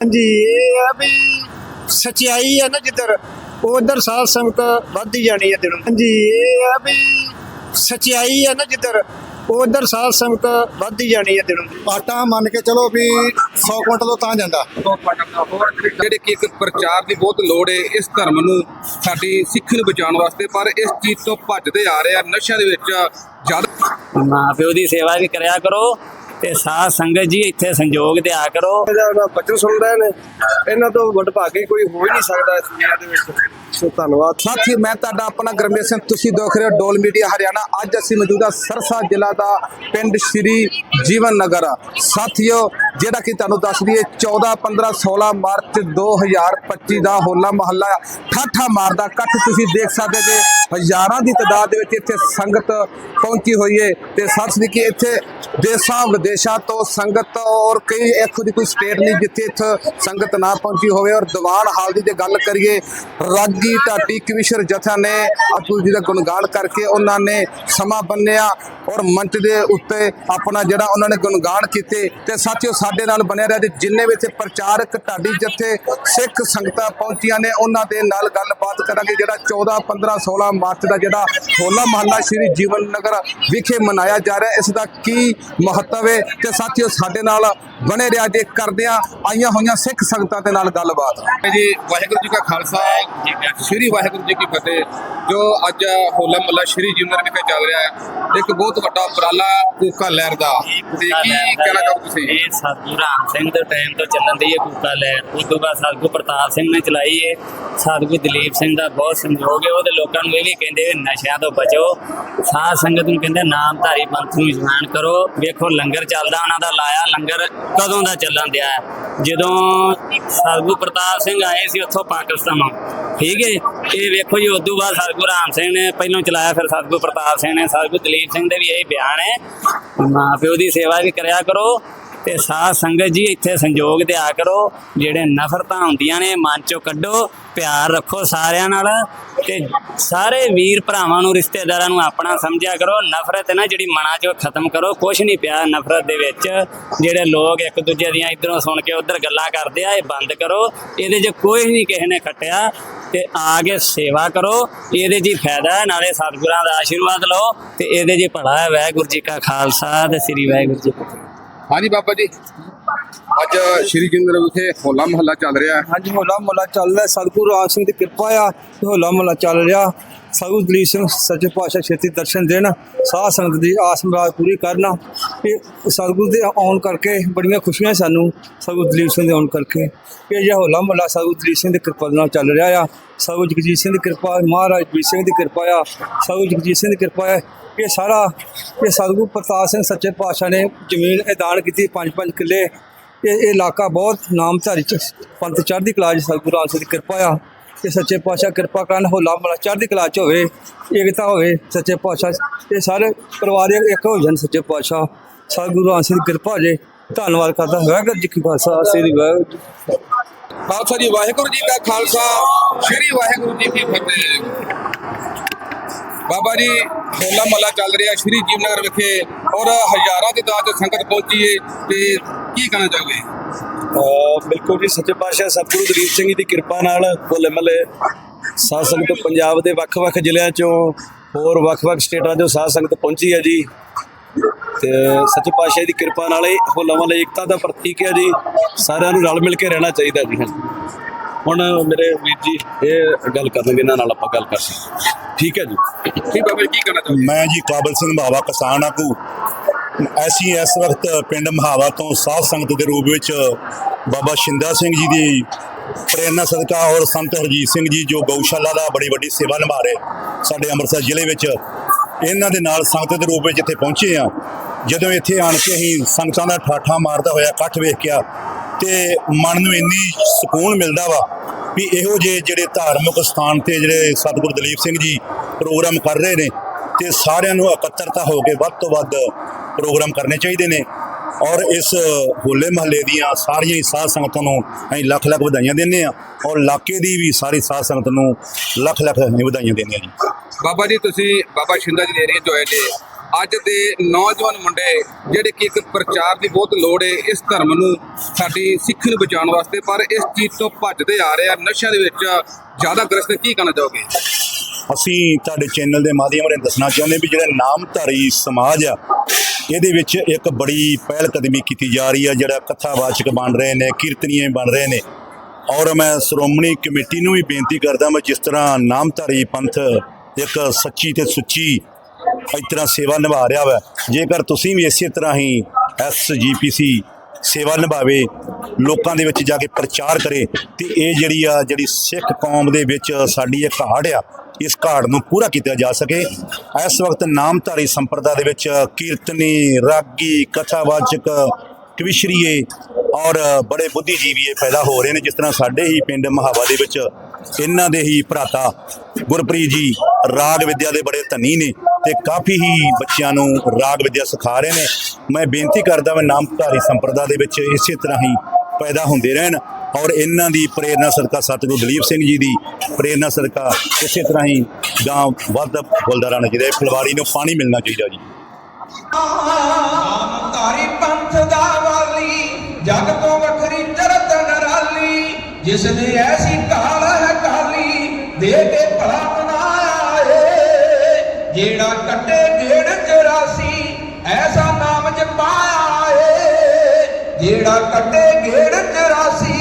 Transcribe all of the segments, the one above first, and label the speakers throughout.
Speaker 1: ਹਾਂਜੀ ਇਹ ਆ ਵੀ ਸਚਾਈ ਹੈ ਨਾ ਜਿੱਧਰ ਉਧਰ ਸਾਧ ਸੰਗਤ ਵੱਧਦੀ ਜਾਣੀ ਹੈ ਦਿਨੋਂ ਹਾਂਜੀ ਇਹ ਆ ਵੀ ਸਚਾਈ ਹੈ ਨਾ ਜਿੱਧਰ ਉਧਰ ਸਾਧ ਸੰਗਤ ਵੱਧਦੀ ਜਾਣੀ ਹੈ ਦਿਨੋਂ
Speaker 2: ਆਟਾ ਮੰਨ ਕੇ ਚਲੋ ਵੀ 100 ਕੁਇੰਟਲ ਤੋਂ ਤਾਂ ਜਾਂਦਾ।
Speaker 3: ਜਿਹੜੇ ਕਿ ਇੱਕ ਪ੍ਰਚਾਰ ਦੀ ਬਹੁਤ ਲੋੜ ਹੈ ਇਸ ਧਰਮ ਨੂੰ ਸਾਡੀ ਸਿੱਖ ਨੂੰ ਬਚਾਉਣ ਵਾਸਤੇ ਪਰ ਇਸ ਚੀਜ਼ ਤੋਂ ਭੱਜਦੇ ਆ ਰਹੇ ਆ ਨਸ਼ਿਆਂ ਦੇ ਵਿੱਚ ਜ਼ਿਆਦਾ
Speaker 4: ਮਾਂ ਪਿਓ ਦੀ ਸੇਵਾ ਵੀ ਕਰਿਆ ਕਰੋ। ਤੇ ਸਾਧ ਸੰਗਤ ਜੀ ਇੱਥੇ ਸੰਯੋਗ ਦਿਆ ਕਰੋ।
Speaker 1: ਜਿਹੜਾ ਬਚਨ ਸੁਣ ਰਹੇ ਨੇ। ਇਹਨਾਂ ਤੋਂ ਵੱਡ ਭਾਗੀ ਕੋਈ ਹੋ ਹੀ ਨਹੀਂ ਸਕਦਾ ਇਸ ਦੁਨੀਆ ਦੇ ਵਿੱਚ। ਸੋ ਧੰਨਵਾਦ।
Speaker 3: ਸਾਥੀ ਮੈਂ ਤੁਹਾਡਾ ਆਪਣਾ ਗਰਮੇਸ਼ ਸਿੰਘ ਤੁਸੀਂ ਦੇਖ ਰਹੇ ਹੋ ਡੋਲ ਮੀਡੀਆ ਹਰਿਆਣਾ। ਅੱਜ ਅਸੀਂ ਮੌਜੂਦਾ ਸਰਸਾ ਜ਼ਿਲ੍ਹਾ ਦਾ ਪਿੰਡ ਸ਼੍ਰੀ ਜੀਵਨ ਨਗਰ। ਸਾਥੀਓ ਜਿਹੜਾ ਕਿ ਤੁਹਾਨੂੰ ਦੱਸ ਦਈਏ 14 15 16 ਮਾਰਚ 2025 ਦਾ ਹੋਲਾ ਮਹੱਲਾ ਠਾਠਾ ਮਾਰਦਾ ਇਕੱਠ ਤੁਸੀਂ ਦੇਖ ਸਕਦੇ ਜੇ। ਹਜ਼ਾਰਾਂ ਦੀ ਤਾਦਾਦ ਦੇ ਵਿੱਚ ਇੱਥੇ ਸੰਗਤ ਪਹੁੰਚੀ ਹੋਈ ਹੈ ਤੇ ਸੱਚ ਦੀ ਕਿ ਇੱਥੇ ਦੇਸ਼ਾਂ, ਵਿਦੇਸ਼ਾਂ ਤੋਂ ਸੰਗਤ ਔਰ ਕਈ ਇੱਥੋਂ ਦੀ ਕੋਈ ਸਟੇਟ ਨਹੀਂ ਜਿੱਥੇ ਇੱਥੇ ਸੰਗਤ ਨਾ ਪਹੁੰਚੀ ਹੋਵੇ। ਔਰ ਦੀਵਾਨ ਹਾਲ ਦੀ ਜੇ ਗੱਲ ਕਰੀਏ, ਰਾਗੀ ਢਾਟੀ ਕਵਿਸ਼ਰ ਜਥਾ ਨੇ ਅਤੁਲ ਜੀ ਦਾ ਗੁਣਗਾਨ ਕਰਕੇ ਉਹਨਾਂ ਨੇ ਸਮਾਂ ਬੰਨਿਆ ਔਰ ਮੰਚ ਦੇ ਉੱਤੇ ਆਪਣਾ ਜਿਹੜਾ ਉਹਨਾਂ ਨੇ ਗੁਣਗਾਨ ਕੀਤੇ। ਤੇ ਸਾਥੀਓ, ਸਾਡੇ ਨਾਲ ਬਣਿਆ ਰਿਹਾ ਤੇ ਜਿੰਨੇ ਵੀ ਇੱਥੇ ਪ੍ਰਚਾਰਕ ਢਾਡੀ ਜਥੇ ਸਿੱਖ ਸੰਗਤਾਂ ਪਹੁੰਚੀਆਂ ਨੇ, ਉਹਨਾਂ ਦੇ ਨਾਲ ਗੱਲਬਾਤ ਕਰਾਂਗੇ ਜਿਹੜਾ 14 15 16 ਮਾਰਚ ਦਾ ਜਿਹੜਾ ਹੋਲਾ ਮਹੱਲਾ ਸ਼੍ਰੀ ਜੀਵਨ ਨਗਰ ਵਿਖੇ ਮਨਾਇਆ ਜਾ ਰਿਹਾ ਇਸ ਦਾ ਕੀ ਮਹੱਤਵ ਹੈ ਤੇ ਸਾਥੀਓ ਸਾਡੇ ਨਾਲ ਬਣੇ ਰਿਹਾ ਜੇ ਕਰਦਿਆਂ ਆਈਆਂ ਹੋਈਆਂ ਸਿੱਖ ਸੰਗਤਾਂ ਦੇ ਨਾਲ ਗੱਲਬਾਤ। ਜੀ ਵਾਹਿਗੁਰੂ ਜੀ ਕਾ ਖਾਲਸਾ ਸ਼੍ਰੀ ਵਾਹਿਗੁਰੂ ਜੀ ਕੀ ਫਤਿਹ। ਜੋ ਅੱਜ ਹੋਲਾ ਮਹੱਲਾ ਸ਼੍ਰੀ ਜੀਵਨ ਨਗਰ ਵਿਖੇ ਚੱਲ ਰਿਹਾ ਹੈ ਇੱਕ ਬਹੁਤ ਵੱਡਾ ਉਪਰਾਲਾ ਕੂਕਾ ਲਹਿਰ ਦਾ। ਤੇ ਕੀ ਕਹਿਣਾ ਚਾਹੋ ਤੁਸੀਂ?
Speaker 4: ਇਹ ਸਤਿਗੁਰੂ ਰਾਮ ਸਿੰਘ ਦੇ ਟਾਈਮ ਤੋਂ ਚੱਲਣ ਦੀ ਇਹ ਕੂਕਾ ਲੈ ਉਸ ਤੋਂ ਬਾਅਦ ਸਤਿਗੁਰੂ ਪ੍ਰਤਾਪ ਸਿੰਘ ਨੇ ਚਲਾਈ ਹੈ ਸਤਿਗੁਰੂ ਦਲੀਪ ਸਿੰਘ ਦਾ ਬਹੁਤ ਸੰਯੋਗ ਹੈ ਉਹਦੇ ਲੋਕਾਂ ਨੂੰ ਇਹ ਵੀ ਕਹਿੰਦੇ ਵੀ ਨਸ਼ਿਆਂ ਤੋਂ ਬਚੋ। ਸਾਧ ਸੰਗਤ ਨੂੰ ਕਹਿੰਦੇ ਨਾਮਧਾਰੀ ਪੰਥ ਨੂੰ ਇਸ਼ਨਾਨ ਕਰੋ। ਵੇਖੋ ਲੰਗਰ ਚੱਲਦਾ, ਉਹਨਾਂ ਦਾ ਲਾਇਆ ਲੰਗਰ ਕਦੋਂ ਦਾ ਚੱਲਣ ਦਿਆ ਜਦੋਂ ਸਤਿਗੁਰੂ ਪ੍ਰਤਾਪ ਸਿੰਘ ਆਏ ਸੀ ਉੱਥੋਂ ਪਾਕਿਸਤਾਨੋਂ ਠੀਕ ਹੈ? ਇਹ ਵੇਖੋ ਜੀ, ਉਦੋਂ ਬਾਅਦ ਸਤਿਗੁਰੂ ਰਾਮ ਸਿੰਘ ਨੇ ਪਹਿਲਾਂ ਚਲਾਇਆ, ਫਿਰ ਸਤਿਗੁਰੂ ਪ੍ਰਤਾਪ ਸਿੰਘ ਨੇ ਸਤਿਗੁਰੂ ਦਲੀਪ ਸਿੰਘ ਦੇ ਵੀ ਇਹ ਬਿਆਨ ਹੈ। ਮਾਂ ਪਿਓ ਦੀ ਸੇਵਾ ਵੀ ਕਰਿਆ ਕਰੋ। ਤੇ ਸਾਧ ਸੰਗਤ ਜੀ, ਇੱਥੇ ਸੰਯੋਗ ਦਿਆ ਕਰੋ। ਜਿਹੜੇ ਨਫ਼ਰਤਾਂ ਹੁੰਦੀਆਂ ਨੇ, ਮਨ ਚੋਂ ਕੱਢੋ, ਪਿਆਰ ਰੱਖੋ ਸਾਰਿਆਂ ਨਾਲ। ਤੇ ਸਾਰੇ ਵੀਰ ਭਰਾਵਾਂ ਨੂੰ, ਰਿਸ਼ਤੇਦਾਰਾਂ ਨੂੰ ਆਪਣਾ ਸਮਝਿਆ ਕਰੋ। ਨਫ਼ਰਤ ਨਾ ਜਿਹੜੀ ਮਨਾਂ ਚੋਂ ਖਤਮ ਕਰੋ, ਕੁਛ ਨਹੀਂ ਪਿਆ ਨਫ਼ਰਤ ਦੇ ਵਿੱਚ। ਜਿਹੜੇ ਲੋਕ ਇੱਕ ਦੂਜੇ ਦੀਆਂ ਇਧਰੋਂ ਸੁਣ ਕੇ ਉਧਰ ਗੱਲਾਂ ਕਰਦੇ ਆ, ਇਹ ਬੰਦ ਕਰੋ। ਇਹਦੇ 'ਚ ਕੋਈ ਨਹੀਂ ਕਿਸੇ ਨੇ ਖੱਟਿਆ। ਤੇ ਆ ਕੇ ਸੇਵਾ ਕਰੋ। ਇਹਦੇ 'ਚ ਫਾਇਦਾ ਹੈ, ਨਾਲੇ ਸਤਿਗੁਰਾਂ ਦਾ ਆਸ਼ੀਰਵਾਦ ਲਓ। ਤੇ ਇਹਦੇ 'ਚ ਭਲਾ ਹੈ। ਵਾਹਿਗੁਰੂ ਜੀ ਕਾ ਖਾਲਸਾ ਤੇ ਸ੍ਰੀ ਵਾਹਿਗੁਰੂ ਜੀ ਕੀ ਫਤਿਹ
Speaker 3: ਹਾਂਜੀ ਬਾਬਾ ਜੀ ਅੱਜ ਸ਼੍ਰੀ ਜਿੰਦਰ ਵਿਖੇ ਹੋਲਾ ਮਹੱਲਾ ਚੱਲ ਰਿਹਾ ਹੈ।
Speaker 1: ਹਾਂਜੀ, ਹੋਲਾ ਮਹੱਲਾ ਚੱਲ ਰਿਹਾ ਸਤਿਗੁਰੂ ਰਾਜ ਸਿੰਘ ਦੀ ਕਿਰਪਾ ਆ ਹੋਲਾ ਮਹੱਲਾ ਚੱਲ ਰਿਹਾ। ਸਤਿਗੁਰੂ ਦਲੀਪ ਸਿੰਘ ਸੱਚੇ ਪਾਤਸ਼ਾਹ ਛੇਤੀ ਦਰਸ਼ਨ ਦੇਣ, ਸਾਧ ਸੰਗਤ ਦੀ ਆਸ ਮੁਰਾਦ ਪੂਰੀ ਕਰਨ ਇਹ ਸਤਿਗੁਰੂ ਦੇ ਆਉਣ ਕਰਕੇ ਬੜੀਆਂ ਖੁਸ਼ੀਆਂ ਸਾਨੂੰ ਸਤਿਗੁਰੂ ਦਲੀਪ ਸਿੰਘ ਦੇ ਆਉਣ ਕਰਕੇ ਇਹ ਜਿਹੜਾ ਹੋਲਾ ਮਹੱਲਾ ਸਤਿਗੁਰੂ ਦਲੀਪ ਸਿੰਘ ਦੀ ਕਿਰਪਾ ਦੇ ਨਾਲ ਚੱਲ ਰਿਹਾ ਆ। ਸਤਿਗੁਰੂ ਜਗਜੀਤ ਸਿੰਘ ਦੀ ਕਿਰਪਾ, ਮਹਾਰਾਜ ਵੀਰ ਸਿੰਘ ਦੀ ਕਿਰਪਾ ਆ। ਸਤਿਗੁਰੂ ਜਗਜੀਤ ਸਿੰਘ ਦੀ ਕਿਰਪਾ ਹੈ ਇਹ ਸਾਰਾ ਇਹ ਸਤਿਗੁਰੂ ਪ੍ਰਤਾਪ ਸਿੰਘ ਸੱਚੇ ਪਾਤਸ਼ਾਹ ਨੇ ਜ਼ਮੀਨ ਇਹ ਦਾਨ ਕੀਤੀ ਪੰਜ ਪੰਜ ਕਿੱਲੇ ਇਹ ਇਹ ਇਲਾਕਾ ਬਹੁਤ ਨਾਮਧਾਰੀ ਚ ਪੰਥ ਚੜ੍ਹਦੀ ਕਲਾ ਚ ਸਤਿਗੁਰੂ ਰਾਮ ਸਿੰਘ ਦੀ ਕਿਰਪਾ ਆ। ਕਿ ਸੱਚੇ ਪਾਤਸ਼ਾਹ ਕਿਰਪਾ ਕਰਨ ਹੋਲਾ ਮਹੱਲਾ ਚੜ੍ਹਦੀ ਕਲਾ ਚ ਹੋਵੇ ਏਕਤਾ ਹੋਵੇ, ਸੱਚੇ ਪਾਤਸ਼ਾਹ ਇਹ ਸਾਰੇ ਪਰਿਵਾਰ ਇੱਕ ਹੋ ਜਾਣ ਸੱਚੇ ਪਾਤਸ਼ਾਹ। ਸਤਿਗੁਰੂ ਰਾਮ ਸਿੰਘ ਦੀ ਕਿਰਪਾ ਜੇ। ਧੰਨਵਾਦ ਕਰਦਾ ਵਾਹਿਗੁਰੂ ਜੀ ਕੀ ਖਾਲਸਾ, ਸ੍ਰੀ ਵਾਹਿਗੁਰੂ ਜੀ
Speaker 3: ਖਾਲਸਾ ਜੀ, ਵਾਹਿਗੁਰੂ ਜੀ ਦਾ ਖਾਲਸਾ, ਸ਼੍ਰੀ ਵਾਹਿਗੁਰੂ ਜੀ ਕੀ ਫਤਿਹ। ਬਾਬਾ ਜੀ ਹੋਲਾ ਮਹੱਲਾ ਚੱਲ ਰਿਹਾ ਸ਼੍ਰੀ ਜੀਵਨਗਰ ਵਿਖੇ ਔਰ ਹਜ਼ਾਰਾਂ ਦੀ ਤਾਦਾਦ ਸੰਗਤ ਪਹੁੰਚੀ ਹੈ ਤੇ ਕੀ ਕਹਿਣਾ ਚਾਹੋਗੇ?
Speaker 5: ਬਿਲਕੁਲ ਜੀ, ਸੱਚੇ ਪਾਤਸ਼ਾਹ ਸਤਿਗੁਰੂ ਦਲੀਪ ਸਿੰਘ ਜੀ ਦੀ ਕਿਰਪਾ ਨਾਲ ਹੋਲੇ ਮਹੱਲੇ ਸਾਧ ਸੰਗਤ ਪੰਜਾਬ ਦੇ ਵੱਖ-ਵੱਖ ਜ਼ਿਲ੍ਹਿਆਂ ਚੋਂ ਹੋਰ ਵੱਖ-ਵੱਖ ਸਟੇਟਾਂ ਚੋਂ ਸਾਧ ਸੰਗਤ ਪਹੁੰਚੀ ਹੈ ਜੀ। ਤੇ ਸੱਚੇ ਪਾਤਸ਼ਾਹ ਦੀ ਕਿਰਪਾ ਨਾਲ ਇਹ ਹੋਲਾ ਮਹੱਲਾ ਏਕਤਾ ਦਾ ਪ੍ਰਤੀਕ ਹੈ ਜੀ। ਸਾਰਿਆਂ ਨੂੰ ਰਲ ਮਿਲ ਕੇ ਰਹਿਣਾ ਚਾਹੀਦਾ ਜੀ। ਹੁਣ ਮੇਰੇ ਵੀਰ ਜੀ, ਇਹ ਗੱਲ ਕਰਨਗੇ, ਇਹਨਾਂ ਨਾਲ ਆਪਾਂ ਗੱਲ ਕਰ ਸਕਦੇ ਠੀਕ ਹੈ ਜੀ।
Speaker 3: ਕੀ ਬਾਬਾ ਜੀ, ਕੀ ਕਹਿਣਾ ਚਾਹੋਗੇ
Speaker 2: ਮੈਂ ਜੀ ਕਾਬਲ ਸਿੰਘ ਮਹਾਵਾ ਕਿਸਾਨ ਆਗੂ। ਅਸੀਂ ਇਸ ਵਕਤ ਪਿੰਡ ਮਹਾਵਾ ਤੋਂ ਸਾਧ ਸੰਗਤ ਦੇ ਰੂਪ ਵਿੱਚ ਬਾਬਾ ਸ਼ਿੰਦਾ ਸਿੰਘ ਜੀ ਦੀ ਪ੍ਰੇਰਨਾ ਸਦਕਾ ਔਰ ਸੰਤ ਹਰਜੀਤ ਸਿੰਘ ਜੀ ਜੋ ਗਊਸ਼ਾਲਾ ਦਾ ਬੜੀ ਵੱਡੀ ਸੇਵਾ ਨਿਭਾ ਰਹੇ ਸਾਡੇ ਅੰਮ੍ਰਿਤਸਰ ਜ਼ਿਲ੍ਹੇ ਵਿੱਚ, ਇਹਨਾਂ ਦੇ ਨਾਲ ਸੰਗਤ ਦੇ ਰੂਪ ਵਿੱਚ ਇੱਥੇ ਪਹੁੰਚੇ ਆ ਜਦੋਂ ਇੱਥੇ ਆਣ ਕੇ ਅਸੀਂ ਸੰਗਤਾਂ ਦਾ ਠਾਠਾ ਮਾਰਦਾ ਹੋਇਆ, ਇਕੱਠ ਵੇਖਿਆ ਕੇ ਤੇ ਮਨ ਨੂੰ ਇੰਨੀ ਸਕੂਨ ਮਿਲਦਾ ਵਾ ਵੀ ਇਹੋ ਜਿਹੇ ਜਿਹੜੇ ਧਾਰਮਿਕ ਸਥਾਨ ਤੇ ਜਿਹੜੇ ਸਤਿਗੁਰੂ ਦਲੀਪ ਸਿੰਘ ਜੀ ਪ੍ਰੋਗਰਾਮ ਕਰ ਰਹੇ ਨੇ ਤੇ ਸਾਰਿਆਂ ਨੂੰ ਇਕੱਤਰਤਾ ਹੋ ਕੇ ਵੱਧ ਤੋਂ ਵੱਧ ਪ੍ਰੋਗਰਾਮ ਕਰਨੇ ਚਾਹੀਦੇ ਨੇ। ਔਰ ਇਸ ਹੋਲੇ ਮਹੱਲੇ ਦੀਆਂ ਸਾਰੀਆਂ ਹੀ ਸਾਧ ਸੰਗਤਾਂ ਨੂੰ ਅਸੀਂ ਲੱਖ ਲੱਖ ਵਧਾਈਆਂ ਦਿੰਦੇ ਆ ਔਰ ਇਲਾਕੇ ਦੀ ਵੀ ਸਾਰੀ ਸਾਧ ਸੰਗਤ ਨੂੰ ਲੱਖ ਲੱਖ ਅਸੀਂ ਵਧਾਈਆਂ ਦਿੰਦੇ ਆ ਜੀ।
Speaker 3: ਬਾਬਾ ਜੀ, ਤੁਸੀਂ ਬਾਬਾ ਸ਼ਿੰਦਾ ਜੀ ਦੇ ਏਰੀਆ 'ਚ ਹੋਏ ਜੇ ਅੱਜ ਦੇ ਨੌਜਵਾਨ ਮੁੰਡੇ, ਜਿਹੜੇ ਕਿ ਇੱਕ ਪ੍ਰਚਾਰ ਦੀ ਬਹੁਤ ਲੋੜ ਹੈ ਇਸ ਧਰਮ ਨੂੰ ਸਾਡੀ ਸਿੱਖ ਨੂੰ ਬਚਾਉਣ ਵਾਸਤੇ, ਪਰ ਇਸ ਚੀਜ਼ ਤੋਂ ਭੱਜਦੇ ਆ ਰਹੇ ਆ, ਨਸ਼ਿਆਂ ਦੇ ਵਿੱਚ ਜ਼ਿਆਦਾ ਗ੍ਰਸਤ, ਕੀ ਕਹਿਣਾ ਚਾਹੋਗੇ?
Speaker 2: ਅਸੀਂ ਤੁਹਾਡੇ ਚੈਨਲ ਦੇ ਮਾਧਿਅਮ ਰਾਹੀਂ ਦੱਸਣਾ ਚਾਹੁੰਦੇ ਵੀ ਜਿਹੜਾ ਨਾਮਧਾਰੀ ਸਮਾਜ ਆ, ਇਹਦੇ ਵਿੱਚ ਇੱਕ ਬੜੀ ਪਹਿਲ ਕਦਮੀ ਕੀਤੀ ਜਾ ਰਹੀ ਆ, ਜਿਹੜਾ ਕਥਾਵਾਚਕ ਬਣ ਰਹੇ ਨੇ, ਕੀਰਤਨੀਏ ਬਣ ਰਹੇ ਨੇ। ਔਰ ਮੈਂ ਸ਼੍ਰੋਮਣੀ ਕਮੇਟੀ ਨੂੰ ਵੀ ਬੇਨਤੀ ਕਰਦਾ ਮੈਂ ਜਿਸ ਤਰ੍ਹਾਂ ਨਾਮਧਾਰੀ ਪੰਥ ਇੱਕ ਸੱਚੀ ਤੇ ਸੁੱਚੀ ਇਸ ਤਰ੍ਹਾਂ ਸੇਵਾ ਨਿਭਾ ਰਿਹਾ ਵਾ। ਜੇਕਰ ਤੁਸੀਂ ਵੀ ਇਸੇ ਤਰ੍ਹਾਂ ਹੀ ਐਸਜੀਪੀਸੀ ਸੇਵਾ ਨਿਭਾਵੇ, ਲੋਕਾਂ ਦੇ ਵਿੱਚ ਜਾ ਕੇ ਪ੍ਰਚਾਰ ਕਰੇ ਤੇ ਇਹ ਜਿਹੜੀ ਆ, ਜਿਹੜੀ ਸਿੱਖ ਕੌਮ ਦੇ ਵਿੱਚ ਸਾਡੀ ਇਹ ਘਾੜ ਆ, ਇਸ ਘਾੜ ਨੂੰ ਪੂਰਾ ਕੀਤਾ ਜਾ ਸਕੇ। ਇਸ ਵਕਤ ਨਾਮਧਾਰੀ ਸੰਪਰਦਾ ਦੇ ਵਿੱਚ ਕੀਰਤਨੀ, ਰਾਗੀ, ਕਥਾਵਾਚਕ, ਕਵਿਸ਼ਰੀਏ ਔਰ ਬੜੇ ਬੁੱਧੀਜੀਵੀਏ ਪੈਦਾ ਹੋ ਰਹੇ ਨੇ, ਜਿਸ ਤਰ੍ਹਾਂ ਸਾਡੇ ਹੀ ਪਿੰਡ ਮਹਾਵਾ ਦੇ ਵਿੱਚ ਇਹਨਾਂ ਦੇ ਹੀ ਭਰਾਤਾ ਗੁਰਪ੍ਰੀਤ ਜੀ ਰਾਗ ਵਿਦਿਆ ਦੇ ਬੜੇ ਧਨੀ ਨੇ। ਤੇ ਕਾਫੀ ਹੀ ਬੱਚਿਆਂ ਨੂੰ ਰਾਗ ਵਿਦਿਆ ਸਿਖਾ ਰਹੇ ਨੇ। ਮੈਂ ਬੇਨਤੀ ਕਰਦਾ ਮੈਂ ਨਾਮਧਾਰੀ ਸੰਪਰਦਾ ਦੇ ਵਿੱਚ ਇਸੇ ਤਰ੍ਹਾਂ ਹੀ ਪੈਦਾ ਹੁੰਦੇ ਰਹਿਣ ਔਰ ਇਹਨਾਂ ਦੀ ਪ੍ਰੇਰਣਾ ਸਦਕਾ ਸਤਿਗੁਰੂ ਦਲੀਪ ਸਿੰਘ ਜੀ ਦੀ ਪ੍ਰੇਰਣਾ ਸਦਕਾ ਇਸੇ ਤਰ੍ਹਾਂ ਹੀ ਗਾਂ ਵੱਧ ਫੁੱਲਦਾ ਰਹਿਣਾ ਚਾਹੀਦਾ। ਹੈ। ਫੁਲਵਾਰੀ ਨੂੰ ਪਾਣੀ ਮਿਲਣਾ ਚਾਹੀਦਾ ਜੀ।
Speaker 6: ਨਾਮਧਾਰੀ ਪੰਥ ਦਾ ਵਾਲੀ, ਜਗ ਤੋਂ ਵੱਖਰੀ ਚਰਤ ਨਰਾਲੀ, ਜਿਸ ਨੇ ਐਸੀ ਕਾਲ ਹੈ ਕਾਲੀ, ਦੇ ਕੇ ਭਲਾ ਜਿਹੜਾ ਕੱਟੇ ਗੇੜ 84 ਐਸਾ ਨਾਮ ਜਪਾਇਆ ਏ। ਜਿਹੜਾ ਕੱਟੇ ਗੇੜ 84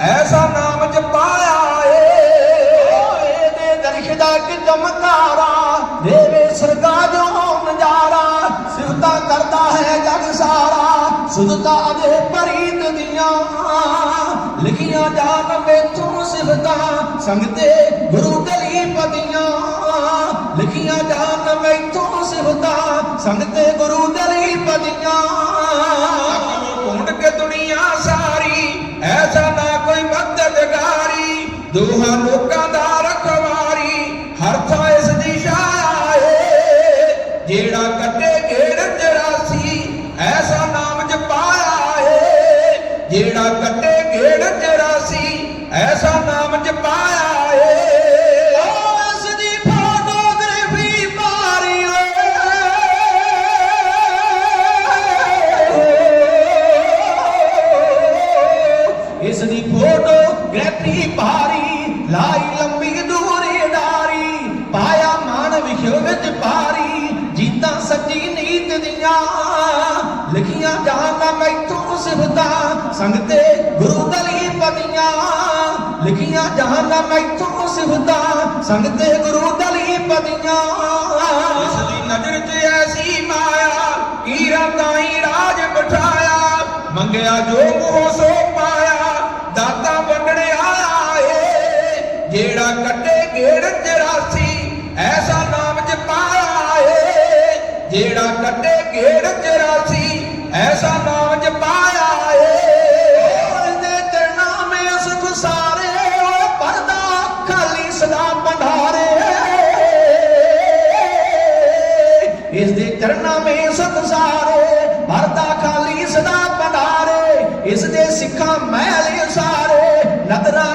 Speaker 6: ਐਸਾ ਨਾਮ ਜਪਾਇਆ ਏ। ਓਏ ਦਰਸ਼ ਦਾ ਕਿ ਚਮਕਾਰਾ ਦੇਵੇ ਸਰਗਾ ਜੋ ਨਜ਼ਾਰਾ ਸਿਫਤਾਂ ਕਰਦਾ ਹੈ ਜਗ ਸਾਰਾ ਸੁਧਤਾ ਦੇ ਪ੍ਰੀਤ ਦੀਆਂ। ਲਿਖੀਆਂ ਜਾਨ ਮੇਥੋਂ ਸਿਫਤਾਂ ਸੰਗਤੇ ਗੁਰੂ ਦਲੀਪ ਦੀਆਂ ਜਾਨ ਮੈਥੋਂ ਸਿਫਤਾਂ ਸੰਗਤੇ ਸੰਗਤੇ ਗੁਰੂ ਦਲੀਪ ਦੀਆਂ ਲਿਖੀਆਂ ਜਾਨਾਂ ਮੈਥੋਂ ਸਿਫਤਾਂ ਸੰਗਤੇ ਗੁਰੂ ਦਲੀਪ ਦੀਆਂ ਇਸ ਦੀ ਨਜ਼ਰ 'ਚ ਐਸੀ ਮਾਇਆ, ਹੀਰਾ ਤਾਈ ਰਾਜ ਬਿਠਾਇਆ ਮੰਗਿਆ ਜੋ ਮੂੰਹੋਂ ਸੋ ਪਾਇਆ, ਦਾਤਾ ਵੰਡਣ ਏ। ਜਿਹੜਾ ਕੱਟੇ ਗੇੜ 84 ਐਸਾ ਨਾਮ ਜਪਾਇਆ ਏ। ਜਿਹੜਾ ਕੱਟੇ ਗੇੜ 84 ਐਸਾ ਸਿੱਖਾਂ ਮਹਿਲ ਸਾਰੇ ਨਦਰਾਂ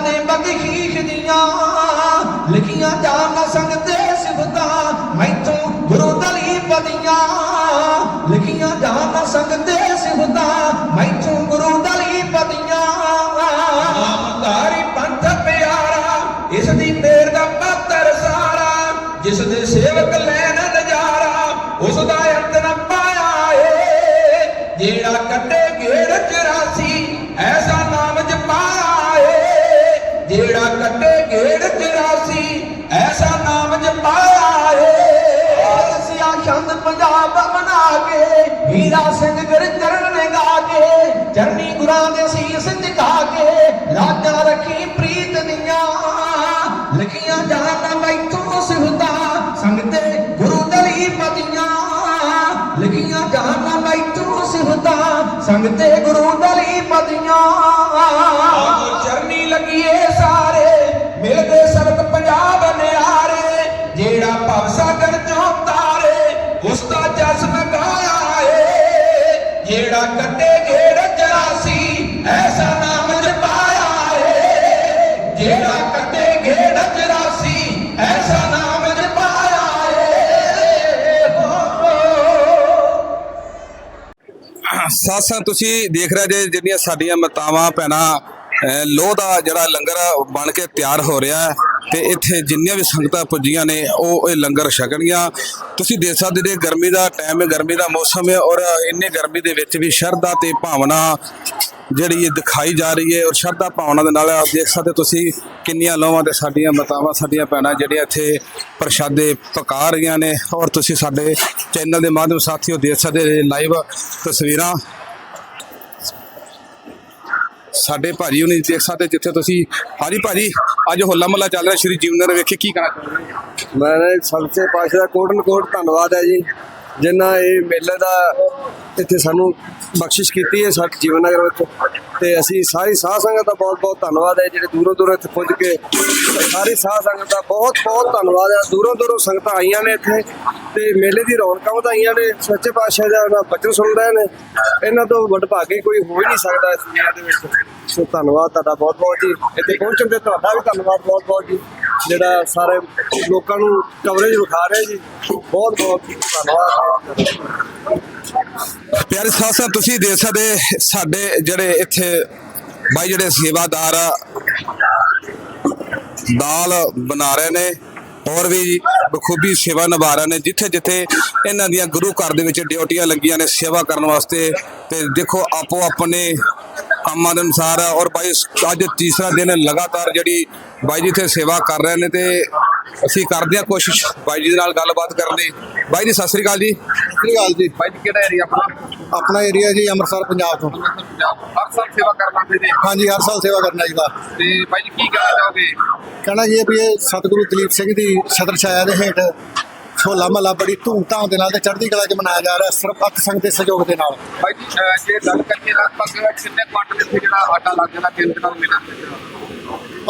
Speaker 6: ਜਿਹੜਾ ਕੱਟੇ ਗੇੜ 84 ਐਸਾ ਨਾਮ ਜਪਾਇਆ ਏ। ਸਿਆ ਛੰਦ ਪੰਜਾਬ ਬਣਾ ਕੇ ਹੀਰਾ ਸਿੰਘ ਗੁਰ ਚਰਨ ਨੇ ਗਾ ਕੇ, ਚਰਨੀ ਗੁਰਾਂ ਦੇ ਸੀਸ ਝੁਕਾ ਕੇ, ਲਾਜਾਂ ਰੱਖੀ ਪ੍ਰੀਤ ਦੀਆਂ। ਲਿਖੀਆਂ ਜਾਨ ਮੈਥੋਂ ਸਿਫਤਾਂ, ਸੰਗਤੇ ਗੁਰੂ ਦਲੀ ਪਤੀਆਂ। ਲਿਖੀਆਂ ਜਾਨ ਮੈਥੋਂ ਸਿਫਤਾਂ, ਸੰਗਤੇ ਗੁਰੂ ਦਲੀ ਪਤੀਆਂ।
Speaker 3: ਸਾਧ ਤੁਸੀਂ ਦੇਖ ਰਹੇ ਜੇ ਜਿਹੜੀਆਂ ਸਾਡੀਆਂ ਮਾਤਾਵਾਂ, ਭੈਣਾਂ ਲੋਹ ਦਾ ਜਿਹੜਾ ਲੰਗਰ ਬਣ ਕੇ ਤਿਆਰ ਹੋ ਰਿਹਾ ਹੈ ਤੇ ਇੱਥੇ ਜਿੰਨੀਆਂ ਵੀ ਸੰਗਤਾਂ ਪੁੱਜੀਆਂ ਨੇ, ਉਹ ਇਹ ਲੰਗਰ ਛਕਣਗੀਆਂ। ਤੁਸੀਂ ਦੇਖ ਸਕਦੇ ਜੇ ਗਰਮੀ ਦਾ ਟਾਈਮ ਹੈ ਗਰਮੀ ਦਾ ਮੌਸਮ ਹੈ ਔਰ ਇੰਨੇ ਗਰਮੀ ਦੇ ਵਿੱਚ ਵੀ ਸ਼ਰਧਾ ਤੇ ਭਾਵਨਾ ਜਿਹੜੀ ਇਹ ਦਿਖਾਈ ਜਾ ਰਹੀ ਹੈ ਔਰ ਸ਼ਰਧਾ ਭਾਵਨਾ ਦੇ ਨਾਲ ਦੇਖ ਸਕਦੇ ਤੁਸੀਂ ਕਿੰਨੀਆਂ ਲੋਹਾਂ ਤੇ ਸਾਡੀਆਂ ਮਾਤਾਵਾਂ, ਸਾਡੀਆਂ ਭੈਣਾਂ ਜਿਹੜੀਆਂ ਇੱਥੇ ਪ੍ਰਸ਼ਾਦੇ ਪਕਾ ਰਹੀਆਂ ਨੇ। ਔਰ ਤੁਸੀਂ ਸਾਡੇ ਚੈਨਲ ਦੇ ਮਾਧਿਅਮ ਸਾਥੀਓ ਦੇਖ ਸਕਦੇ ਲਾਈਵ ਤਸਵੀਰਾਂ ਸਾਡੇ ਭਾਜੀ ਉਹਨੇ ਦੇਖ ਸਕਦੇ ਜਿੱਥੇ ਤੁਸੀਂ। ਹਾਜੀ ਭਾਜੀ, ਅੱਜ ਹੋਲਾ ਮਹੱਲਾ ਚੱਲ ਰਿਹਾ ਸ਼੍ਰੀ ਜੀਵਨਰ ਵੇਖੇ, ਕੀ ਕਹਿਣਾ ਚਾਹੁੰਦੇ ਹੋ
Speaker 1: ਮੈਂ ਸੱਚੇ ਪਾਤਸ਼ਾਹ ਦਾ ਕੋਟਨ ਕੋਟ, ਧੰਨਵਾਦ ਹੈ ਜੀ। ਜਿਨ੍ਹਾਂ ਇਹ ਮੇਲੇ ਦਾ ਇੱਥੇ ਸਾਨੂੰ ਬਖਸ਼ਿਸ਼ ਕੀਤੀ ਹੈ ਸਾਡੇ ਜੀਵਨ ਨਗਰ ਵਿੱਚ। ਤੇ ਅਸੀਂ ਸਾਰੀ ਸਾਧ ਸੰਗਤ ਦਾ ਬਹੁਤ ਬਹੁਤ ਧੰਨਵਾਦ ਹੈ, ਜਿਹੜੇ ਦੂਰੋਂ ਦੂਰੋਂ ਇੱਥੇ ਪੁੱਜ ਕੇ ਸਾਰੀ ਸਾਧ ਸੰਗਤ ਦਾ ਬਹੁਤ ਬਹੁਤ ਧੰਨਵਾਦ ਹੈ। ਦੂਰੋਂ ਦੂਰੋਂ ਸੰਗਤਾਂ ਆਈਆਂ ਨੇ ਇੱਥੇ ਤੇ ਮੇਲੇ ਦੀ ਰੌਣਕਾਂ ਵਧਾਈਆਂ ਨੇ। ਸੱਚੇ ਪਾਤਸ਼ਾਹ ਦਾ ਉਹਨਾਂ ਬਚਨ ਸੁਣ ਰਹੇ ਨੇ। ਇਹਨਾਂ ਤੋਂ ਵਡਭਾਗੇ ਕੋਈ ਹੋ ਹੀ ਨਹੀਂ ਸਕਦਾ ਇਸ ਦੁਨੀਆ ਦੇ ਵਿੱਚ। ਸੋ ਧੰਨਵਾਦ ਤੁਹਾਡਾ ਬਹੁਤ ਬਹੁਤ ਜੀ। ਇੱਥੇ ਪਹੁੰਚਣ ਤੇ ਤੁਹਾਡਾ ਵੀ ਧੰਨਵਾਦ ਬਹੁਤ ਬਹੁਤ ਜੀ। ਜਿਹੜਾ ਸਾਰੇ ਲੋਕਾਂ ਨੂੰ ਕਵਰੇਜ ਵਿਖਾ ਰਹੇ ਜੀ। ਬਹੁਤ ਬਹੁਤ ਧੰਨਵਾਦ।
Speaker 3: ਪਿਆਰੇ ਸਾਥ ਸਾਹਿਬ ਤੁਸੀਂ ਦੇਖ ਸਕਦੇ ਸਾਡੇ ਜਿਹੜੇ ਇੱਥੇ ਬਾਈ ਜਿਹੜੇ ਸੇਵਾਦਾਰ ਆ, ਦਾਲ ਬਣਾ ਰਹੇ ਨੇ ਹੋਰ ਵੀ ਬਖੂਬੀ ਸੇਵਾ ਨਿਭਾ ਰਹੇ ਨੇ, ਜਿੱਥੇ ਜਿੱਥੇ ਇਹਨਾਂ ਦੀਆਂ ਗੁਰੂ ਘਰ ਦੇ ਵਿੱਚ ਡਿਊਟੀਆਂ ਲੱਗੀਆਂ ਨੇ ਸੇਵਾ ਕਰਨ ਵਾਸਤੇ, ਤੇ ਦੇਖੋ ਆਪੋ ਆਪਣੇ ਕੰਮਾਂ ਦੇ ਅਨੁਸਾਰ ਔਰ ਬਾਈ ਅੱਜ ਤੀਸਰਾ ਦਿਨ ਲਗਾਤਾਰ ਜਿਹੜੀ ਬਾਈ ਜੀ ਇੱਥੇ ਸੇਵਾ ਕਰ ਰਹੇ ਨੇ, ਤੇ ਅਸੀਂ ਕਰਦੇ ਹਾਂ ਕੋਸ਼ਿਸ਼। ਬਾਈ ਜੀ ਦੇ ਨਾਲ ਗੱਲਬਾਤ ਕਰਨ। ਦੀ ਬਾਈ ਜੀ ਸਤਿ ਸ੍ਰੀ ਅਕਾਲ ਜੀ।
Speaker 7: ਸਤਿ ਸ਼੍ਰੀ ਅਕਾਲ ਜੀ।
Speaker 3: ਬਾਈ ਜੀ ਕਿਹੜਾ ਏਰੀਆ ਆਪਣਾ?
Speaker 7: ਆਪਣਾ ਏਰੀਆ ਜੀ ਅੰਮ੍ਰਿਤਸਰ ਪੰਜਾਬ ਤੋਂ।
Speaker 3: ਹਰ ਸਾਲ ਸੇਵਾ ਕਰਨਾ ਚਾਹੀਦੀ
Speaker 7: ਹਾਂਜੀ ਹਰ ਸਾਲ ਸੇਵਾ ਕਰਨਾ ਚਾਹੀਦਾ
Speaker 3: ਤੇ ਭਾਈ ਜੀ ਕੀ ਕਹਿਣਾ ਚਾਹੋਗੇ?
Speaker 7: ਕਹਿਣਾ ਜੀ ਵੀ ਇਹ ਸਤਿਗੁਰੂ ਦਲੀਪ ਸਿੰਘ ਦੀ ਛਤਰ ਛਾਇਆ ਦੇ ਹੇਠ ਹੋਲਾ ਮਹੱਲਾ ਬੜੀ ਧੂਮਧਾਮ ਦੇ ਨਾਲ ਤੇ ਚੜ੍ਹਦੀ ਕਲਾ 'ਚ ਮਨਾਇਆ ਜਾ ਰਿਹਾ ਸਿਰਫ ਅੱਤ ਸੰਗਤ ਦੇ ਸਹਿਯੋਗ ਦੇ ਨਾਲ।
Speaker 3: ਭਾਈ ਜੀ ਜੇ ਗੱਲ ਕਰੀਏ ਲਗਭਗ ਕਿੰਨੇ ਕੁਆਂਟਲ ਇੱਥੇ ਜਿਹੜਾ ਆਟਾ ਲੱਗ ਜਾਂਦਾ ਤਿੰਨ ਦਿਨਾਂ ਨੂੰ ਮਿਲਦਾ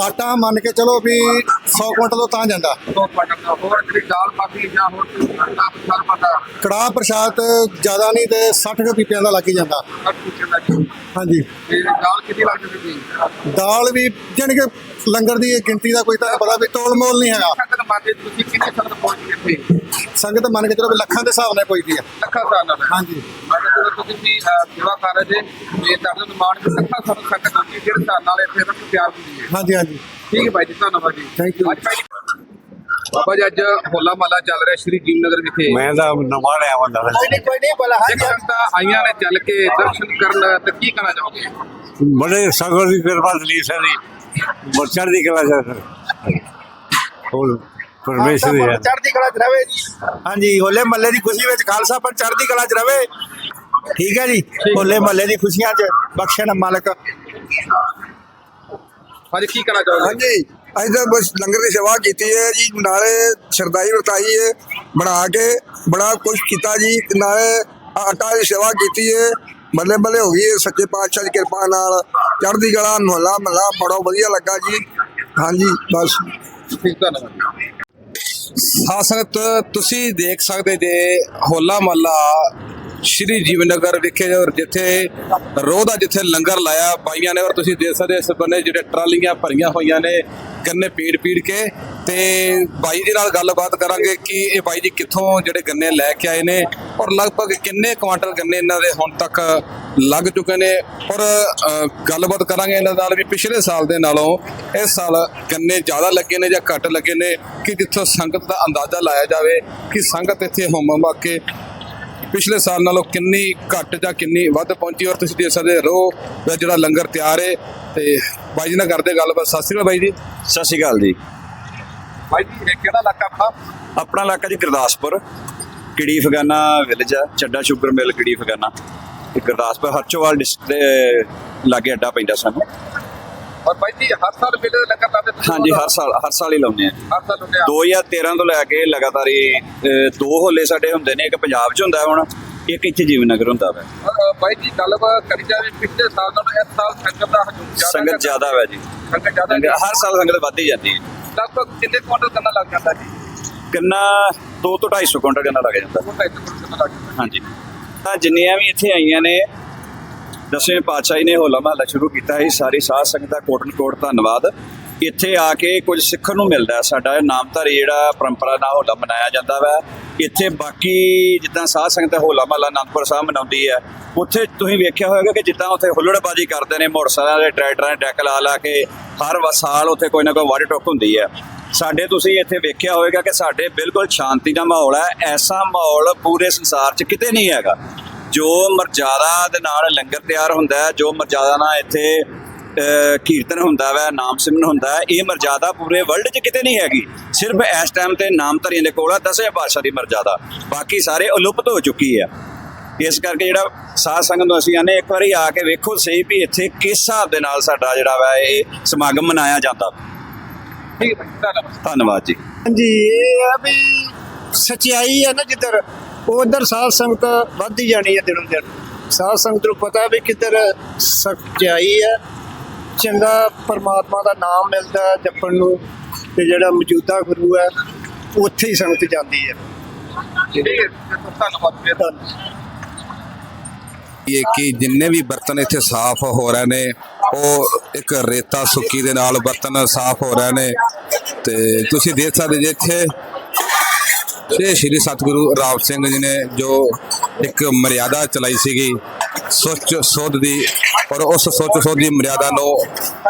Speaker 7: ਆਟਾ ਮੰਨ ਕੇ ਚਲੋ ਵੀ 100 ਕੁਇੰਟਲ ਤੋਂ ਤਾਂ ਜਾਂਦਾ।
Speaker 3: ਦੋ ਕੁਆਂਟਲ ਦਾ ਹੋਰ ਜਿਹੜੀ ਦਾਲ ਪਾਤੀ ਜਾਂ ਹੋਰ ਕੋਈ ਆਟਾ ਪਸਾਰ ਪਾਤਾ।
Speaker 7: ਕੜਾਹ ਪ੍ਰਸ਼ਾਦ ਜ਼ਿਆਦਾ ਨਹੀਂ ਤੇ 60 ਕੁ ਪੀਪਿਆਂ ਦਾ ਲੱਗ ਹੀ ਜਾਂਦਾ। ਹਾਂਜੀ।
Speaker 3: ਤੇ ਦਾਲ ਕਿੰਨੀ ਲੱਗ ਜਾਂਦੀ ਸੀ
Speaker 7: ਦਾਲ ਵੀ ਜਾਣੀ ਕਿ ਲੰਗਰ ਦੀ ਗਿਣਤੀ ਦਾ ਕੋਈ ਤਾਂ ਪਤਾ ਵੀ ਤੋਲ ਮੋਲ ਨਹੀਂ ਹੈਗਾ।
Speaker 3: ਸੰਗਤ ਮੰਨਦੇ ਤੁਸੀਂ? ਕਿੰਨੇ ਸੰਗਤ ਪਹੁੰਚ ਗਏ ਇੱਥੇ?
Speaker 7: ਸੰਗਤ ਮੰਨ ਕੇ ਚਲੋ ਵੀ ਲੱਖਾਂ ਦੇ ਹਿਸਾਬ ਨਾਲ ਪਹੁੰਚਦੀ ਆ
Speaker 3: ਲੱਖਾਂ ਨਾਲ।
Speaker 7: ਹਾਂਜੀ।
Speaker 3: ਮਤਲਬ ਤੁਸੀਂ ਅਹ, ਸੇਵਾ ਕਰ ਰਹੇ ਜੇ ਇਹ ਤੁਹਾਡੇ ਨੂੰ ਮਾਣ ਵੀ ਲੱਖਾਂ ਸੰਗਤ ਆਉਂਦੀ ਹੈ ਜਿਹੜੇ ਹਿਸਾਬ ਨਾਲ ਇੱਥੇ ਤਿਆਰ ਹੁੰਦੀ ਹੈ
Speaker 7: ਹਾਂਜੀ ਹਾਂਜੀ।
Speaker 3: ਠੀਕ ਹੈ ਭਾਈ ਜੀ ਧੰਨਵਾਦ ਜੀ. ਅੱਜ ਭਾਈ ਜੀ- ਬਾਬਾ ਜੀ ਅੱਜ ਹੋਲਾ ਮਹੱਲਾ ਚੱਲ ਰਿਹਾ ਸ਼੍ਰੀ ਜੀਵਨਗਰ ਵਿਖੇ।
Speaker 8: ਮੈਂ ਤਾਂ ਨਵਾਂ ਲਿਆ ਬੰਦਾ
Speaker 7: ਨਹੀਂ ਕੋਈ ਨਹੀਂ ਬੋਲਾ
Speaker 3: ਇੱਕ ਸੰਗਤਾਂ ਆਈਆਂ ਨੇ ਚੱਲ ਕੇ ਦਰਸ਼ਨ ਕਰਨ ਤੇ ਕੀ ਕਹਿਣਾ ਚਾਹੋਗੇ?
Speaker 8: ਬੜੇ ਸਗਰ ਦੀ ਕਿਰਪਾ ਦਲੀਪ ਸਿੰਘ ਦੀ ਬੱਚੜ ਦੀ ਕਲਾ ਸਰ ਹੋਰ ਪਰਮੇਸ਼ਰ ਦੀ ਹੈ।
Speaker 7: ਚੜ੍ਹਦੀ ਕਲਾ 'ਚ ਰਵੇ ਜੀ। ਹਾਂਜੀ ਹੋਲੇ ਮਹੱਲੇ ਦੀ ਖੁਸ਼ੀ ਵਿੱਚ ਖਾਲਸਾ ਪਰ ਚੜ੍ਹਦੀ ਕਲਾ 'ਚ ਰਵੇ। ਠੀਕ ਹੈ ਜੀ ਹੋਲੇ ਮਹੱਲੇ ਦੀ ਖੁਸ਼ੀਆਂ 'ਚ ਬਖਸ਼ਣ ਮਾਲਕ।
Speaker 3: ਭਾਜੀ ਕੀ ਕਹਿਣਾ ਚਾਹੋਗੇ?
Speaker 1: ਹਾਂਜੀ ਅਸੀਂ ਤਾਂ ਬਸ ਲੰਗਰ ਦੀ ਸੇਵਾ ਕੀਤੀ ਹੈ ਜੀ ਨਾਲੇ ਸ਼ਰਦਾਈ ਵਰਤਾਈ ਹੈ ਬਣਾ ਕੇ ਬੜਾ ਕੁਝ ਕੀਤਾ ਜੀ ਨਾਲੇ ਆਟਾ ਦੀ ਸੇਵਾ ਕੀਤੀ ਹੈ ਬੱਲੇ ਬੱਲੇ ਹੋ ਗਈ ਹੈ ਸੱਚੇ ਪਾਤਸ਼ਾਹ ਦੀ ਕਿਰਪਾ ਨਾਲ ਚੜ੍ਹਦੀ ਕਲਾ ਮੁਹੱਲਾ ਮਹੱਲਾ ਬੜਾ ਵਧੀਆ ਲੱਗਾ ਜੀ ਹਾਂਜੀ ਬਸ।
Speaker 3: ਠੀਕ ਧੰਨਵਾਦ ਤੁਸੀਂ ਦੇਖ ਸਕਦੇ ਜੇ ਹੋਲਾ ਮਹੱਲਾ ਸ਼੍ਰੀ ਜੀਵਨਗਰ ਵਿਖੇ ਔਰ ਜਿੱਥੇ ਰੋਹ ਦਾ ਜਿੱਥੇ ਲੰਗਰ ਲਾਇਆ ਬਾਈਆਂ ਨੇ ਔਰ ਤੁਸੀਂ ਦੇਖ ਸਕਦੇ ਇਸ ਬੰਨੇ ਜਿਹੜੇ ਟਰਾਲੀਆਂ ਭਰੀਆਂ ਹੋਈਆਂ ਨੇ ਗੰਨੇ ਪੀੜ ਪੀੜ ਕੇ ਤੇ ਬਾਈ ਜੀ ਨਾਲ ਗੱਲਬਾਤ ਕਰਾਂਗੇ ਕਿ ਇਹ ਬਾਈ ਜੀ ਕਿੱਥੋਂ ਜਿਹੜੇ ਗੰਨੇ ਲੈ ਕੇ ਆਏ ਨੇ ਔਰ ਲਗਭਗ ਕਿੰਨੇ ਕੁਆਂਟਲ ਗੰਨੇ ਇਹਨਾਂ ਦੇ ਹੁਣ ਤੱਕ ਲੱਗ ਚੁੱਕੇ ਨੇ ਔਰ ਗੱਲਬਾਤ ਕਰਾਂਗੇ ਇਹਨਾਂ ਨਾਲ ਵੀ ਪਿਛਲੇ ਸਾਲ ਦੇ ਨਾਲੋਂ ਇਸ ਸਾਲ ਗੰਨੇ ਜ਼ਿਆਦਾ ਲੱਗੇ ਨੇ ਜਾਂ ਘੱਟ ਲੱਗੇ ਨੇ ਕਿ ਜਿੱਥੋਂ ਸੰਗਤ ਦਾ ਅੰਦਾਜ਼ਾ ਲਾਇਆ ਜਾਵੇ ਕਿ ਸੰਗਤ ਇੱਥੇ ਹੁੰਮ ਕੇ ਪਿਛਲੇ ਸਾਲ ਨਾਲੋਂ ਕਿੰਨੀ ਘੱਟ ਜਾਂ ਕਿੰਨੀ ਵੱਧ ਪਹੁੰਚੀ ਔਰ ਤੁਸੀਂ ਦੇਖ ਸਕਦੇ ਰੋ ਜਿਹੜਾ ਲੰਗਰ ਤਿਆਰ ਹੈ ਤੇ ਬਾਈ ਜੀ ਨਾਲ ਕਰਦੇ ਗੱਲਬਾਤ। ਸਤਿ ਸ਼੍ਰੀ ਅਕਾਲ ਬਾਈ ਜੀ।
Speaker 9: ਸਤਿ ਸ਼੍ਰੀ ਅਕਾਲ ਜੀ।
Speaker 3: ਬਾਈ ਜੀ ਇਹ ਕਿਹੜਾ ਇਲਾਕਾ ਆਪਣਾ?
Speaker 9: ਆਪਣਾ ਇਲਾਕਾ ਜੀ ਗੁਰਦਾਸਪੁਰ। ਕਿੜੀ ਫਗਾਨਾ ਵਿਲੇਜ ਆ Chadha sugar mill Kiri Afghana. Gurdaspur Harchowal district ਦੇ ਲਾਗੇ ਅੱਡਾ ਪੈਂਦਾ ਸਾਨੂੰ।
Speaker 3: ਔਰ ਬਾਈ ਜੀ ਹਰ ਸਾਲ ਮੇਲੇ ਦਾ ਲੰਗਰ ਲਾਉਂਦੇ ਤੁਸੀਂ
Speaker 9: ਹਾਂਜੀ ਹਰ ਸਾਲ ਹਰ ਸਾਲ ਹੀ ਲਾਉਂਦੇ ਆ।
Speaker 3: ਹਰ ਸਾਲ ਹੁੰਦੇ ਆ
Speaker 9: 2013 ਤੋਂ ਲੈ ਕੇ ਲਗਾਤਾਰ ਹੀ ਅਹ, ਦੋ ਹੋਲੇ ਸਾਡੇ ਹੁੰਦੇ ਨੇ ਇੱਕ ਪੰਜਾਬ 'ਚ ਹੁੰਦਾ ਹੁਣ ਇੱਕ ਇੱਥੇ ਜੀਵਨਗਰ ਹੁੰਦਾ ਵਾ।
Speaker 3: ਔਰ ਬਾਈ ਜੀ ਗੱਲਬਾਤ ਕਰੀ ਜਾਵੇ ਪਿਛਲੇ ਸਾਲ ਨਾਲੋਂ ਇਸ ਸਾਲ ਸੰਗਤ ਦਾ ਹਜੂਮ ਜ਼ਿਆਦਾ
Speaker 9: ਸੰਗਤ ਜ਼ਿਆਦਾ ਵਾ ਜੀ।
Speaker 3: ਸੰਗਤ ਜ਼ਿਆਦਾ ਹੈ।
Speaker 9: ਹਰ ਸਾਲ ਸੰਗਤ ਵੱਧਦੀ ਜਾਂਦੀ ਹੈ।
Speaker 3: ਲਗਭਗ ਕਿੰਨੇ ਕੁਆਂਟਲ ਕਰਨਾ ਲੱਗ ਜਾਂਦਾ ਜੀ?
Speaker 9: ਕਿੰਨਾ 2 ਤੋਂ 250 ਕੁਇੰਟਲ ਕਿੰਨਾ ਲੱਗ ਜਾਂਦਾ।
Speaker 3: ਉਹ ਢਾਈ ਸੌ ਕੁਆਂਟਲ ਕਰਨਾ ਲੱਗ ਜਾਂਦਾ
Speaker 9: ਹਾਂਜੀ। ਤਾਂ ਜਿੰਨੀਆਂ ਵੀ ਇੱਥੇ ਆਈਆਂ ਨੇ ਦਸਵੇਂ ਪਾਤਸ਼ਾਹੀ ਨੇ ਹੋਲਾ ਮਹੱਲਾ ਸ਼ੁਰੂ ਕੀਤਾ ਸੀ। ਸਾਰੀ ਸਾਧ ਸੰਗਤ ਦਾ ਕੋਟਨ ਕੋਟ ਧੰਨਵਾਦ। ਇੱਥੇ ਆ ਕੇ ਕੁਝ ਸਿੱਖਣ ਨੂੰ ਮਿਲਦਾ ਹੈ। ਸਾਡਾ ਨਾਮਧਾਰੀ ਜਿਹੜਾ ਪਰੰਪਰਾ ਨਾਲ ਹੋਲਾ ਮਨਾਇਆ ਜਾਂਦਾ ਵਾ। ਇੱਥੇ ਬਾਕੀ ਜਿੱਦਾਂ ਸਾਧ ਸੰਗਤ ਹੋਲਾ ਮਹੱਲਾ ਅਨੰਦਪੁਰ ਸਾਹਿਬ ਮਨਾਉਂਦੀ ਹੈ, ਉੱਥੇ ਤੁਸੀਂ ਵੇਖਿਆ ਹੋਵੇਗਾ ਕਿ ਜਿੱਦਾਂ ਉੱਥੇ ਹੁੱਲੜਬਾਜੀ ਕਰਦੇ ਨੇ, ਮੋਟਰਸਾਈਕਲਾਂ ਦੇ ਟਰੈਕਟਰਾਂ ਦੇ ਡੈਕ ਲਾ ਲਾ ਕੇ ਹਰ ਵ- ਸਾਲ ਉੱਥੇ ਕੋਈ ਨਾ ਕੋਈ ਵਾਰੀ ਟੁੱਕ ਹੁੰਦੀ ਹੈ। ਸਾਡੇ ਤੁਸੀਂ ਇੱਥੇ ਵੇਖਿਆ ਹੋਵੇਗਾ ਕਿ ਸਾਡੇ ਬਿਲਕੁਲ ਸ਼ਾਂਤੀ ਦਾ ਮਾਹੌਲ ਹੈ। ਐਸਾ ਮਾਹੌਲ ਪੂਰੇ ਸੰਸਾਰ 'ਚ ਕਿਤੇ ਨਹੀਂ ਹੈਗਾ। ਜੋ ਮਰਜ਼ਾਦਾ ਦੇ ਨਾਲ ਲੰਗਰ ਤਿਆਰ ਹੁੰਦਾ ਹੈ ਜੋ ਮਰਜ਼ਾਦਾ ਨਾਲ ਇੱਥੇ ਕੀਰਤਨ ਹੁੰਦਾ ਵਾ ਨਾਮ ਸਿਮਰਨ ਹੁੰਦਾ ਹੈ ਇਹ ਮਰਜ਼ਾਦਾ ਪੂਰੇ ਵਰਲਡ 'ਚ ਕਿਤੇ ਨਹੀਂ ਹੈਗੀ। ਸਿਰਫ ਇਸ ਟਾਈਮ ਤੇ ਨਾਮਧਾਰੀਆਂ ਦੇ ਕੋਲ ਆ ਦਸਵੇਂ ਪਾਤਸ਼ਾਹ ਦੀ ਮਰਜ਼ਾਦਾ। ਬਾਕੀ ਸਾਰੇ ਅਲੁਪਤ ਹੋ ਚੁੱਕੀ ਹੈ ਇਸ ਕਰਕੇ ਜਿਹੜਾ ਸਾਧ ਸੰਗਤ ਨੂੰ ਅਸੀਂ ਆਨੇ ਇੱਕ ਵਾਰੀ ਆ ਕੇ ਵੇਖੋ ਸਹੀ ਵੀ ਇੱਥੇ ਕਿਸ ਹਿਸਾਬ ਦੇ ਨਾਲ ਸਾਡਾ ਜਿਹੜਾ ਵਾ ਇਹ ਸਮਾਗਮ ਮਨਾਇਆ ਜਾਂਦਾ।
Speaker 10: ਠੀਕ ਹੈ ਧੰਨਵਾਦ।
Speaker 9: ਜੀ।
Speaker 11: ਹਾਂਜੀ ਇਹ ਆ ਵੀ ਸਚਾਈ ਹੈ ਨਾ ਜਿੱਧਰ ਉਧਰ ਸਾਧ ਸੰਗਤ ਵੱਧਦੀ ਜਾਣੀ ਹੈ ਦਿਨੋਂ ਦਿਨ। ਸਾਧ ਸੰਗਤ ਨੂੰ ਪਤਾ ਵੀ ਕਿੱਧਰ ਸਚਾਈ ਹੈ। ਚੰਗਾ ਪਰਮਾਤਮਾ ਦਾ ਨਾਮ ਮਿਲਦਾ ਜਪਣ ਨੂੰ ਤੇ ਜਿਹੜਾ ਮੌਜੂਦਾ ਗੁਰੂ ਹੈ ਉੱਥੇ ਹੀ ਸੰਗਤ ਜਾਂਦੀ ਹੈ।
Speaker 3: ਇਹ ਕਿ ਜਿੰਨੇ ਵੀ ਬਰਤਨ ਇੱਥੇ ਸਾਫ਼ ਹੋ ਰਹੇ ਨੇ ਉਹ ਇੱਕ ਰੇਤਾ ਸੁੱਕੀ ਦੇ ਨਾਲ ਬਰਤਨ ਸਾਫ਼ ਹੋ ਰਹੇ ਨੇ। ਤੇ ਤੁਸੀਂ ਦੇਖ ਸਕਦੇ ਜੇ ਇੱਥੇ ਇਹ ਸ਼੍ਰੀ ਸਤਿਗੁਰੂ ਰਾਮ ਸਿੰਘ ਜੀ ਨੇ ਜੋ ਇੱਕ ਮਰਿਆਦਾ ਚਲਾਈ ਸੀਗੀ, ਸੁੱਚ ਸੋਧ ਦੀ, ਔਰ ਉਸ ਸੋਚ ਸੋਧ ਦੀ ਮਰਿਆਦਾ ਨੂੰ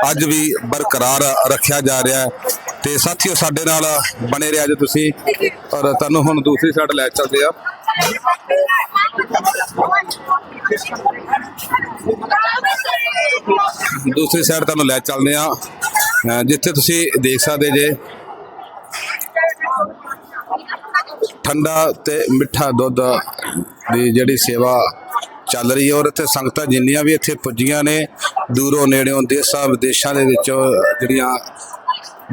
Speaker 3: ਅੱਜ ਵੀ ਬਰਕਰਾਰ ਰੱਖਿਆ ਜਾ ਰਿਹਾ ਹੈ। ਤੇ ਸਾਥੀਓ, ਸਾਡੇ ਨਾਲ ਬਣੇ ਰਿਹਾ ਜੇ ਤੁਸੀਂ, ਔਰ ਤੁਹਾਨੂੰ ਹੁਣ ਦੂਸਰੀ ਸਾਈਡ ਲੈ ਚੱਲਦੇ ਆ ਦੂਸਰੀ ਸਾਈਡ ਤੁਹਾਨੂੰ ਲੈ ਚੱਲਦੇ ਆ ਜਿੱਥੇ ਤੁਸੀਂ ਦੇਖ ਸਕਦੇ ਜੇ ਠੰਡਾ ਤੇ ਮਿੱਠਾ ਦੁੱਧ ਦੀ ਜਿਹੜੀ ਸੇਵਾ ਚੱਲ ਰਹੀ ਹੈ ਔਰ ਇੱਥੇ ਸੰਗਤਾਂ ਜਿੰਨੀਆਂ ਵੀ ਇੱਥੇ ਪੁੱਜੀਆਂ ਨੇ, ਦੂਰੋਂ ਨੇੜਿਓਂ ਦੇਸ਼ਾਂ ਵਿਦੇਸ਼ਾਂ ਦੇ ਵਿੱਚੋਂ ਜਿਹੜੀਆਂ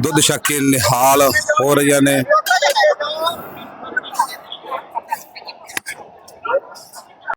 Speaker 3: ਦੁੱਧ ਛਕ ਕੇ ਨਿਹਾਲ ਹੋ ਰਹੀਆਂ ਨੇ।